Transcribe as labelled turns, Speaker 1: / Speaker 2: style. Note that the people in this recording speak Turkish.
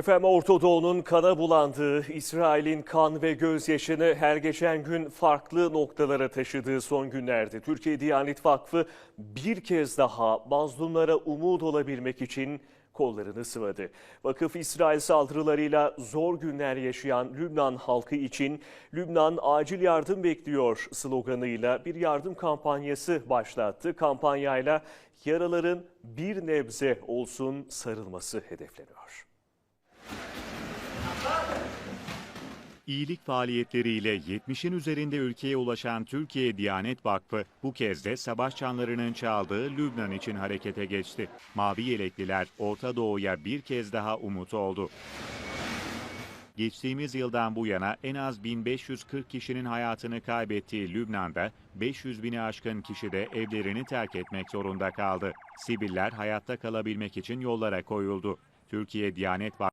Speaker 1: Efendim Orta Doğu'nun kana bulandığı, İsrail'in kan ve gözyaşını her geçen gün farklı noktalara taşıdığı son günlerde Türkiye Diyanet Vakfı bir kez daha mazlumlara umut olabilmek için kollarını sıvadı. Vakıf İsrail saldırılarıyla zor günler yaşayan Lübnan halkı için Lübnan acil yardım bekliyor sloganıyla bir yardım kampanyası başlattı. Kampanyayla yaraların bir nebze olsun sarılması hedefleniyor.
Speaker 2: İyilik faaliyetleriyle 70'in üzerinde ülkeye ulaşan Türkiye Diyanet Vakfı bu kez de savaş çanlarının çaldığı Lübnan için harekete geçti. Mavi yelekliler Orta Doğu'ya bir kez daha umut oldu. Geçtiğimiz yıldan bu yana en az 1540 kişinin hayatını kaybettiği Lübnan'da 500 bini aşkın kişi de evlerini terk etmek zorunda kaldı. Siviller hayatta kalabilmek için yollara koyuldu. Türkiye Diyanet Vakfı